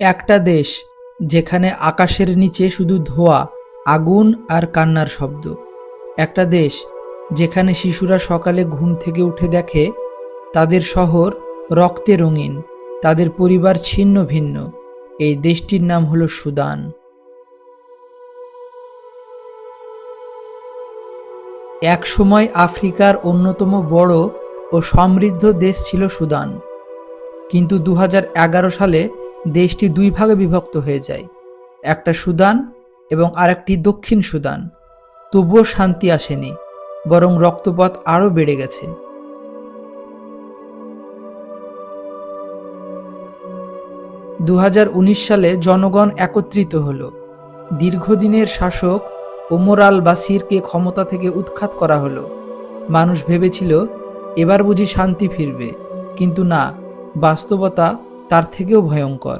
একটা দেশ, যেখানে আকাশের নিচে শুধু ধোঁয়া, আগুন আর কান্নার শব্দ। একটা দেশ, যেখানে শিশুরা সকালে ঘুম থেকে উঠে দেখে, তাদের শহর রক্তে রঙিন, তাদের পরিবার ছিন্ন ভিন্ন। এই দেশটির নাম হলো সুদান। এক সময় আফ্রিকার অন্যতম বড় ও সমৃদ্ধ দেশ ছিল সুদান। কিন্তু দু হাজার এগারো সালে দেশটি দুই ভাগে বিভক্ত হয়ে যায়। একটা সুদান এবং আরেকটি দক্ষিণ সুদান। তবুও শান্তি আসেনি, বরং রক্তপাত আরও বেড়ে গেছে। দু হাজার উনিশ সালে জনগণ একত্রিত হল। দীর্ঘদিনের শাসক ওমর আল বাসিরকে ক্ষমতা থেকে উৎখাত করা হলো। মানুষ ভেবেছিল, এবার বুঝি শান্তি ফিরবে। কিন্তু না, বাস্তবতা তার থেকেও ভয়ঙ্কর।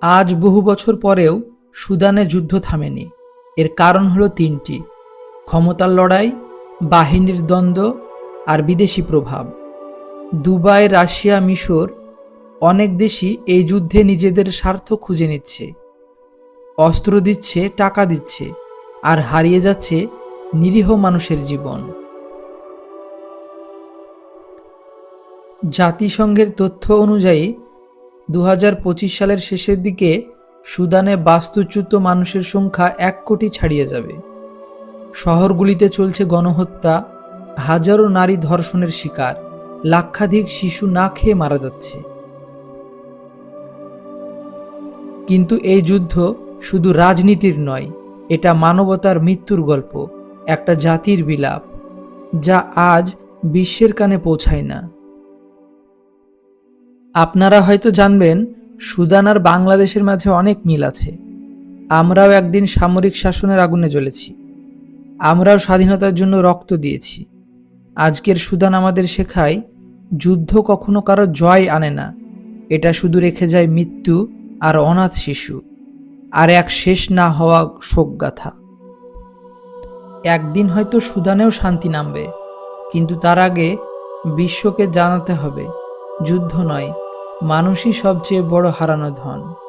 আজ বহু বছর পরেও সুদানে যুদ্ধ থামেনি। এর কারণ হলো তিনটি, ক্ষমতার লড়াই, বাহিনীর দ্বন্দ্ব আর বিদেশি প্রভাব। দুবাই, রাশিয়া, মিশর অনেক দেশই এই যুদ্ধে নিজেদের স্বার্থ খুঁজে নিচ্ছে। অস্ত্র দিচ্ছে, টাকা দিচ্ছে আর হারিয়ে যাচ্ছে নিরীহ মানুষের জীবন। জাতিসংঘের তথ্য অনুযায়ী দু হাজার পঁচিশ সালের শেষের দিকে সুদানে বাস্তুচ্যুত মানুষের সংখ্যা এক কোটি ছাড়িয়ে যাবে। শহরগুলিতে চলছে গণহত্যা, হাজারো নারী ধর্ষণের শিকার, লাক্ষাধিক শিশু না খেয়ে মারা যাচ্ছে। কিন্তু এই যুদ্ধ শুধু রাজনীতির নয়, এটা মানবতার মৃত্যুর গল্প, একটা জাতির বিলাপ, যা আজ বিশ্বের কানে পৌঁছায় না। আপনারা হয়তো জানবেন, সুদান আর বাংলাদেশের মাঝে অনেক মিল আছে। আমরাও একদিন সামরিক শাসনের আগুনে জ্বলেছি। আমরাও স্বাধীনতার জন্য রক্ত দিয়েছি। আজকের সুদান আমাদের শেখায়, যুদ্ধ কখনো কারও জয় আনে না। এটা শুধু রেখে যায় মৃত্যু আর অনাথ শিশু। আর এক শেষ না হওয়া শোকগাথা। একদিন হয়তো সুদানেও শান্তি নামবে, কিন্তু তার আগে বিশ্বকে জানাতে হবে, যুদ্ধ নয় মানুষই সবচেয়ে বড় হারানো ধন।